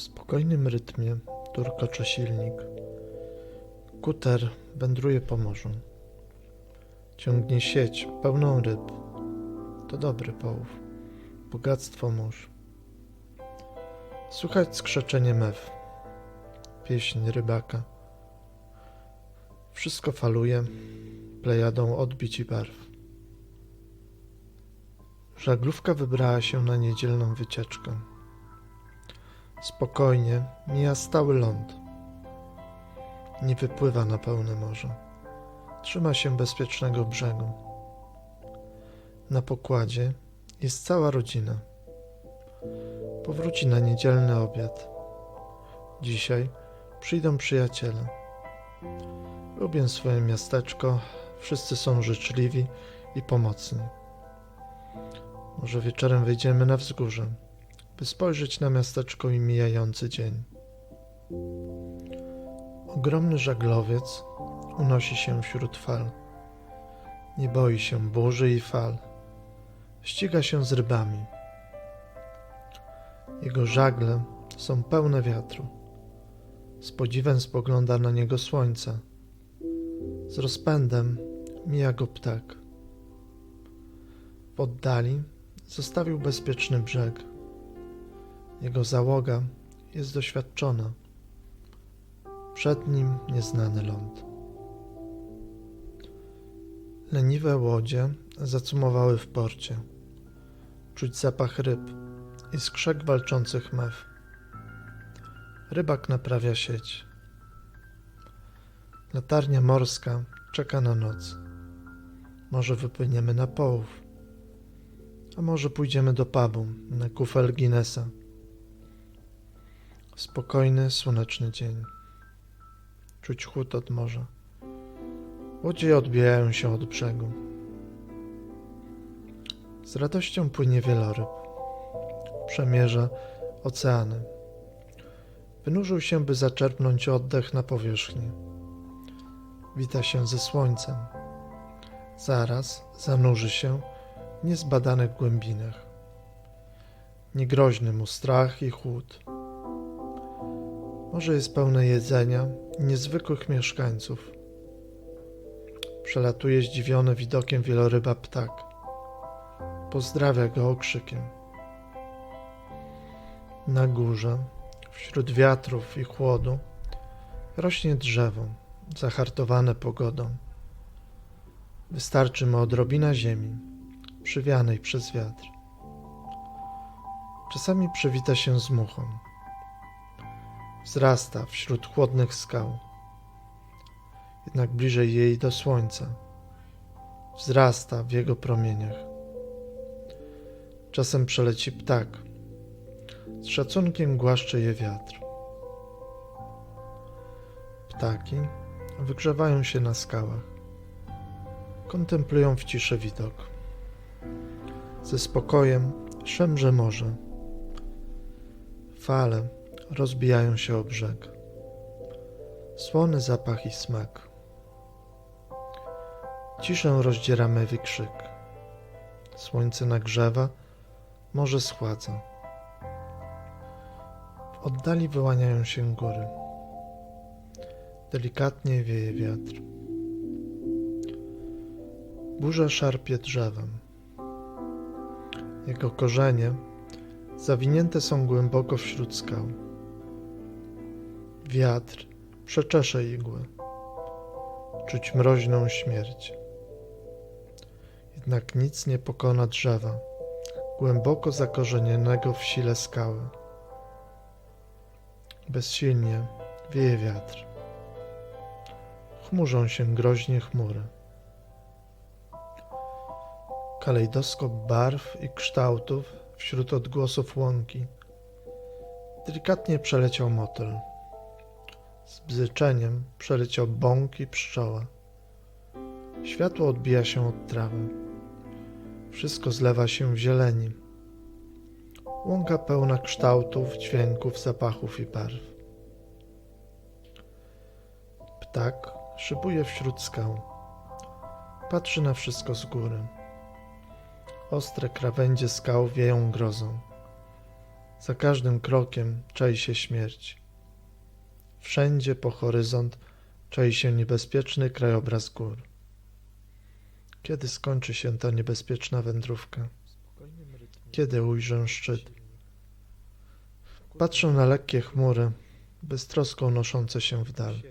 W spokojnym rytmie turkocze silnik. Kuter wędruje po morzu. Ciągnie sieć pełną ryb. To dobry połów. Bogactwo mórz. Słychać skrzeczenie mew. Pieśń rybaka. Wszystko faluje plejadą odbić i barw. Żaglówka wybrała się na niedzielną wycieczkę. Spokojnie mija stały ląd. Nie wypływa na pełne morze. Trzyma się bezpiecznego brzegu. Na pokładzie jest cała rodzina. Powróci na niedzielny obiad. Dzisiaj przyjdą przyjaciele. Lubię swoje miasteczko, wszyscy są życzliwi i pomocni. Może wieczorem wyjdziemy na wzgórze, by spojrzeć na miasteczko i mijający dzień. Ogromny żaglowiec unosi się wśród fal. Nie boi się burzy i fal. Ściga się z rybami. Jego żagle są pełne wiatru. Z podziwem spogląda na niego słońce. Z rozpędem mija go ptak. W oddali zostawił bezpieczny brzeg. Jego załoga jest doświadczona. Przed nim nieznany ląd. Leniwe łodzie zacumowały w porcie. Czuć zapach ryb i skrzek walczących mew. Rybak naprawia sieć. Latarnia morska czeka na noc. Może wypłyniemy na połów, a może pójdziemy do pubu na kufel Guinnessa. Spokojny, słoneczny dzień. Czuć chłód od morza. Łodzie odbijają się od brzegu. Z radością płynie wieloryb. Przemierza oceany. Wynurzył się, by zaczerpnąć oddech na powierzchni. Wita się ze słońcem. Zaraz zanurzy się w niezbadanych głębinach. Niegroźny mu strach i chłód. Morze jest pełne jedzenia i niezwykłych mieszkańców. Przelatuje zdziwiony widokiem wieloryba ptak. Pozdrawia go okrzykiem. Na górze, wśród wiatrów i chłodu, rośnie drzewo, zahartowane pogodą. Wystarczy mu odrobina ziemi, przywianej przez wiatr. Czasami przywita się z muchą. Wzrasta wśród chłodnych skał, jednak bliżej jej do słońca. Wzrasta w jego promieniach. Czasem przeleci ptak. Z szacunkiem głaszcze je wiatr. Ptaki wygrzewają się na skałach. Kontemplują w ciszy widok. Ze spokojem szemrze morze. Fale rozbijają się o brzeg. Słony zapach i smak. Ciszę rozdziera mewy krzyk. Słońce nagrzewa, morze schładza. W oddali wyłaniają się góry. Delikatnie wieje wiatr. Burza szarpie drzewem. Jego korzenie zawinięte są głęboko wśród skał. Wiatr przeczesze igły. Czuć mroźną śmierć. Jednak nic nie pokona drzewa, głęboko zakorzenionego w sile skały. Bezsilnie wieje wiatr. Chmurzą się groźnie chmury. Kalejdoskop barw i kształtów wśród odgłosów łąki. Delikatnie przeleciał motyl. Z bzyczeniem przeleciał bąk i pszczoła. Światło odbija się od trawy. Wszystko zlewa się w zieleni. Łąka pełna kształtów, dźwięków, zapachów i barw. Ptak szybuje wśród skał. Patrzy na wszystko z góry. Ostre krawędzie skał wieją grozą. Za każdym krokiem czai się śmierć. Wszędzie po horyzont czai się niebezpieczny krajobraz gór. Kiedy skończy się ta niebezpieczna wędrówka? Kiedy ujrzę szczyt? Patrzę na lekkie chmury, beztrosko unoszące się w dal.